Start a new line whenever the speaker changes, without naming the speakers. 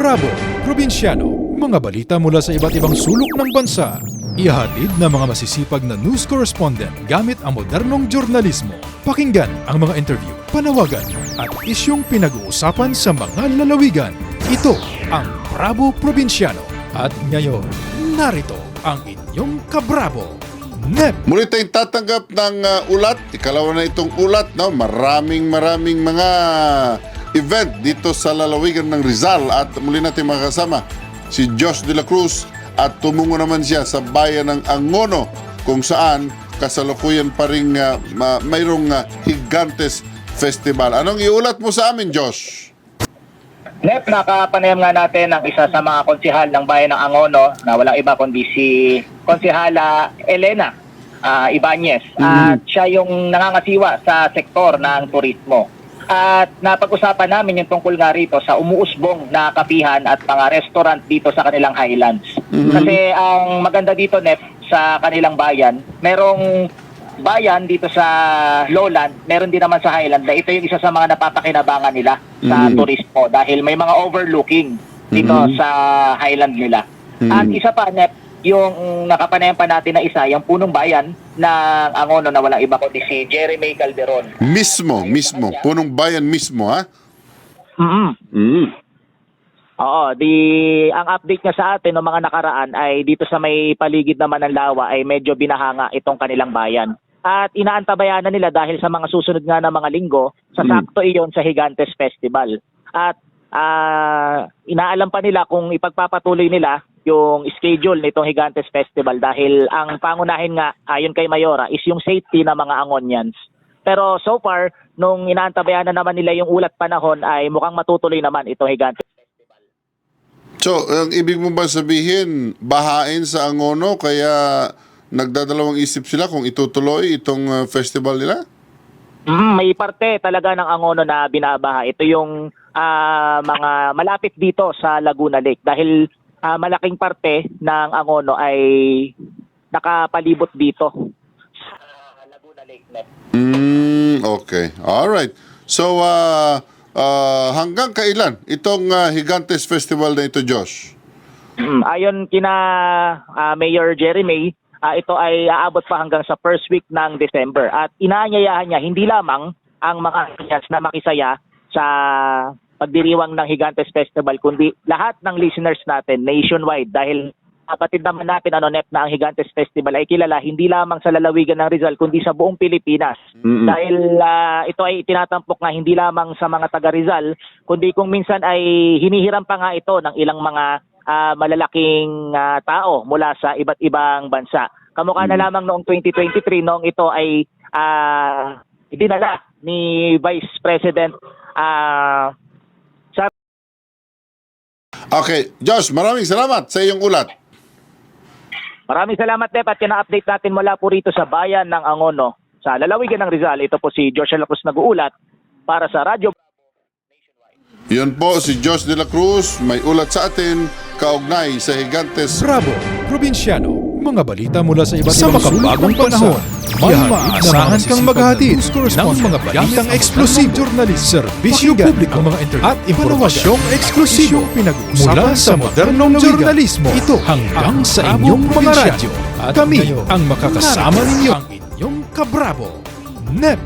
Bravo, Probinsyano, mga balita mula sa iba't ibang sulok ng bansa. Ihatid ng mga masisipag na news correspondent gamit ang modernong jurnalismo. Pakinggan ang mga interview, panawagan at isyong pinag-uusapan sa mga lalawigan. Ito ang Bravo Probinsyano. At ngayon, narito ang inyong kabravo, NEP!
Muli tayong tatanggap ng uh, ulat. Ikalawa na itong ulat. No? Maraming maraming mga event dito sa lalawigan ng Rizal. At muli natin makasama si Josh de la Cruz. At tumungo naman siya sa bayan ng Angono kung saan kasalukuyan pa rin uh, ma- mayroong uh, Higantes Festival. Anong iulat mo sa amin, Josh?
Nep, nakapanayam nga natin ang isa sa mga konsihal ng bayan ng Angono na walang iba kundi si konsihala Elena ah, Ibanez. At siya yung nangangasiwa sa sektor ng turismo. At napag-usapan namin yung tungkol nga rito sa umuusbong na kapihan at mga restaurant dito sa kanilang highlands. Kasi ang maganda dito, Nep, sa kanilang bayan, merong bayan dito sa lowland, meron din naman sa highland na ito yung isa sa mga napapakinabangan nila sa
Mhm.
turismo dahil may mga overlooking dito
Mhm.
sa highland nila.
Mhm.
At isa pa, Nep, yung nakapanayan pa natin na isa, yung punong bayan ng Angono na walang iba kundi si Jeremy Calderon.
Mismo, mismo. Punong bayan mismo, ha?
mm
Mm.
Oo, di ang update niya sa atin ng mga nakaraan ay dito sa may paligid naman ng Lawa ay medyo binahanga itong kanilang bayan. At inaantabayan na nila dahil sa mga susunod nga na mga linggo, sa
Mm.
sakto iyon sa Higantes Festival. At ah, inaalam pa nila kung ipagpapatuloy nila yung schedule nitong Higantes Festival dahil ang pangunahin nga ayon kay Mayora is yung safety ng mga Angonians. Pero so far, nung inaantabayan na naman nila yung ulat panahon ay mukhang matutuloy naman itong Higantes
So, ang ibig mo ba sabihin, bahain sa Angono, kaya nagdadalawang isip sila kung itutuloy itong uh, festival nila?
Mm, may parte talaga ng Angono na binabaha. Ito yung ah, mga malapit dito sa Laguna Lake dahil ah, malaking parte ng Angono ay nakapalibot dito sa Laguna Lake. Net.
Mm, okay. Alright. So, uh, uh, hanggang kailan itong uh, Higantes Festival na ito, Josh?
Mm, ayon kina ah, Mayor Jeremy, ah, ito ay aabot pa hanggang sa first week ng December at inaanyayahan niya hindi lamang ang mga na makisaya sa pagdiriwang ng Higantes Festival kundi lahat ng listeners natin nationwide dahil kapatid naman natin ano Nep na ang Higantes Festival ay kilala hindi lamang sa lalawigan ng Rizal kundi sa buong Pilipinas.
Mm-mm.
Dahil ah, ito ay tinatampok nga hindi lamang sa mga taga Rizal kundi kung minsan ay hinihiram pa nga ito ng ilang mga ah, malalaking ah, tao mula sa iba't ibang bansa. Kamukha na lamang noong 2023 noong ito ay ah, idinala ni Vice President sa
Okay. Josh, maraming salamat sa iyong ulat.
Maraming salamat Dep at yan ang update natin mula po rito sa bayan ng Angono sa lalawigan ng Rizal. Ito po si George Lacruz nag-uulat para sa Radyo
Yun po, si Josh de la Cruz, may ulat sa atin, kaugnay sa Higantes
Bravo, Probinsyano, mga balita mula sa iba't ibang sulok
makabagong
ng bansa.
panahon, maaasahan
ng
kang maghahatid ng mga balitang
journalist, serbisyo publiko, mga
at impormasyong eksklusibo mula
sa modernong journalismo. Ito
hanggang
ang
sa inyong mga radyo.
At
Kami ang makakasama ninyo.
ang inyong kabravo, NEP